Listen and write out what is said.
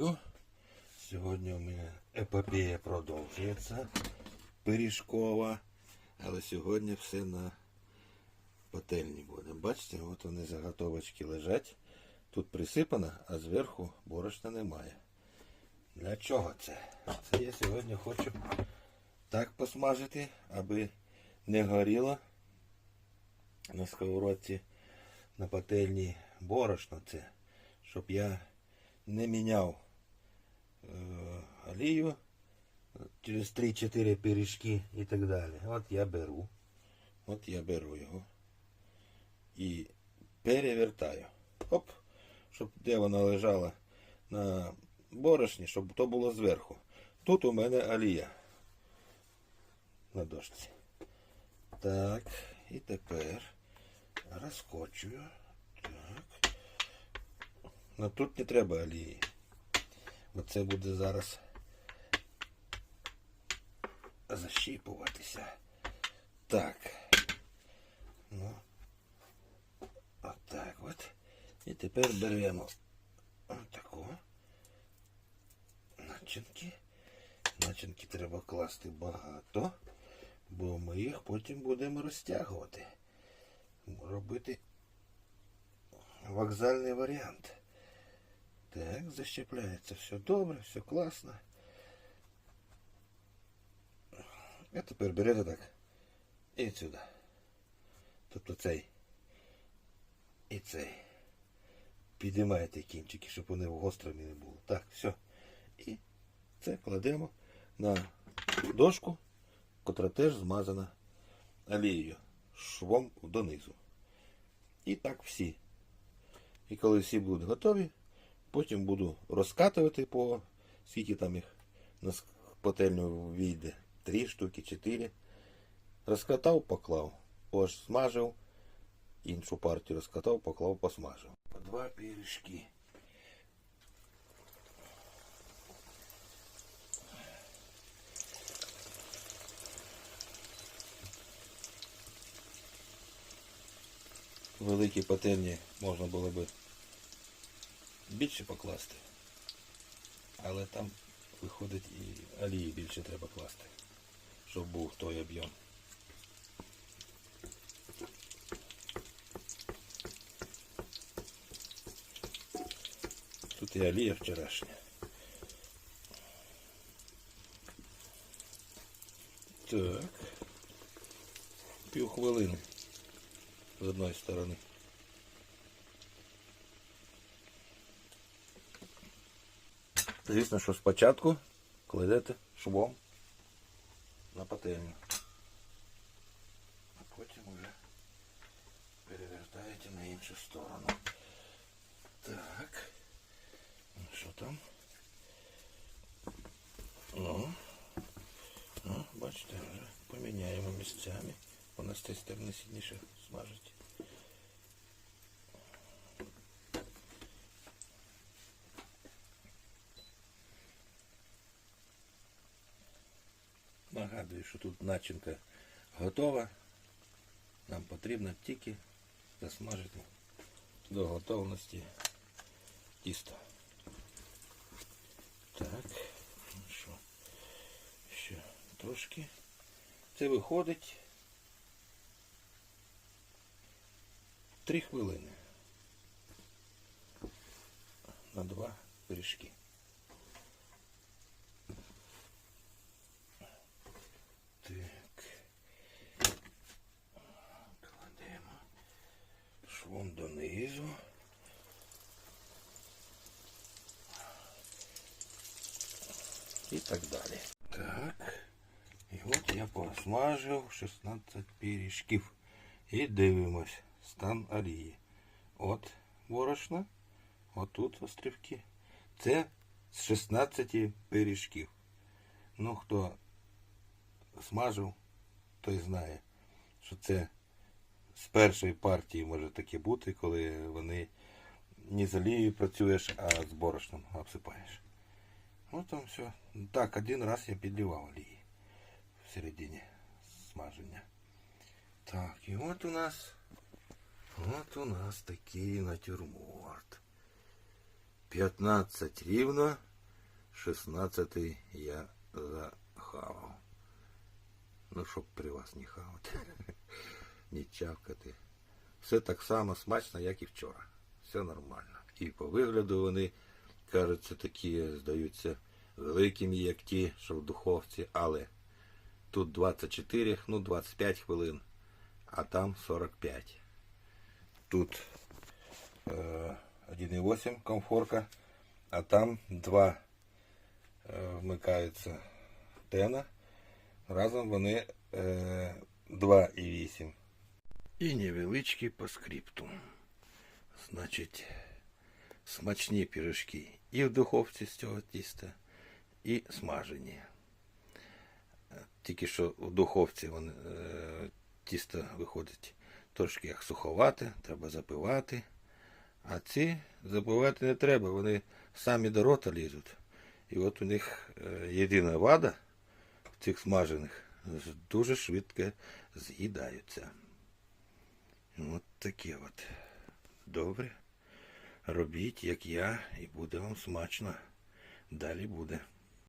олію. Сьогодні у мене епопея продовжується пиріжкова. Але сьогодні все на пательні буде. Бачите, от вони заготовочки лежать. Тут присипано, а зверху борошна немає. Для чого це? Це я сьогодні хочу так посмажити, аби не горіло на сковородці на пательні борошно це, щоб я не міняв е, олію через 3-4 пиріжки і так далі. От я беру. От я беру його і перевертаю. Оп, щоб де вона лежала на борошні, щоб то було зверху. Тут у мене олія на дошці. Так, і тепер розкочую. Так. Ну тут не треба олії. Бо це буде зараз защіпуватися. Так. Ну. Отак от. І тепер беремо отаку. Начинки. Начинки треба класти багато, бо ми їх потім будемо розтягувати. Робити вокзальний варіант. Так, защепляється все добре, все класно. А тепер берете так. І сюди. Тобто цей і цей. Підіймаєте кінчики, щоб вони гострими не були. Так, все. І це кладемо на дошку, котра теж змазана олією, швом донизу. І так всі. І коли всі будуть готові, потім буду розкатувати по скільки там їх на пательню війде. Три штуки, чотири. Розкатав, поклав. Ось смажив. Іншу партію розкатав, поклав, посмажив. По два пиріжки. Великі пательні можна було би більше покласти. Але там виходить і олії більше треба класти, щоб був той об'єм. Тут і олія вчорашня. Так. Пів хвилини з одної сторони. Звісно, що спочатку кладете швом на пательню. А потім вже перевертаєте на іншу сторону. Так. Ну, Що там? Ну. Ну, бачите, вже поміняємо місцями. Вона з тієї сторони сильніше смажить. Нагадую, що тут начинка готова. Нам потрібно тільки засмажити до готовності тісто. Так, ну що, ще трошки. Це виходить 3 хвилини на два пиріжки. Швом донизу. І так далі. Так. І от я посмажив 16 пиріжків. І дивимось стан олії. От борошно, отут острівки. Це з 16 пиріжків. Ну, хто смажив, той знає, що це з першої партії може таке бути, коли вони не з олією працюєш, а з борошном обсипаєш. Ну там все. Так, один раз я підливав олії в середині смаження. Так, і от у нас от у нас такий натюрморт. 15 рівно 16 я захавав. Ну, щоб при вас не хавати. Не чавкати. Все так само смачно, як і вчора. Все нормально. І по вигляду вони, кажуться, такі, здаються великими, як ті, що в духовці, але тут 24, ну 25 хвилин, а там 45. Тут е, 1,8 комфорка, а там два е, вмикаються тена. Разом вони е, 2,8. І невеличкий по скрипту. Значить, смачні пірожки і в духовці з цього тіста, і смажені. Тільки що в духовці вони, е, тісто виходить трошки як суховате, треба запивати. А ці запивати не треба, вони самі до рота лізуть. І от у них е, єдина вада в цих смажених дуже швидко з'їдаються. От таке от. Добре. Робіть, як я, і буде вам смачно. Далі буде.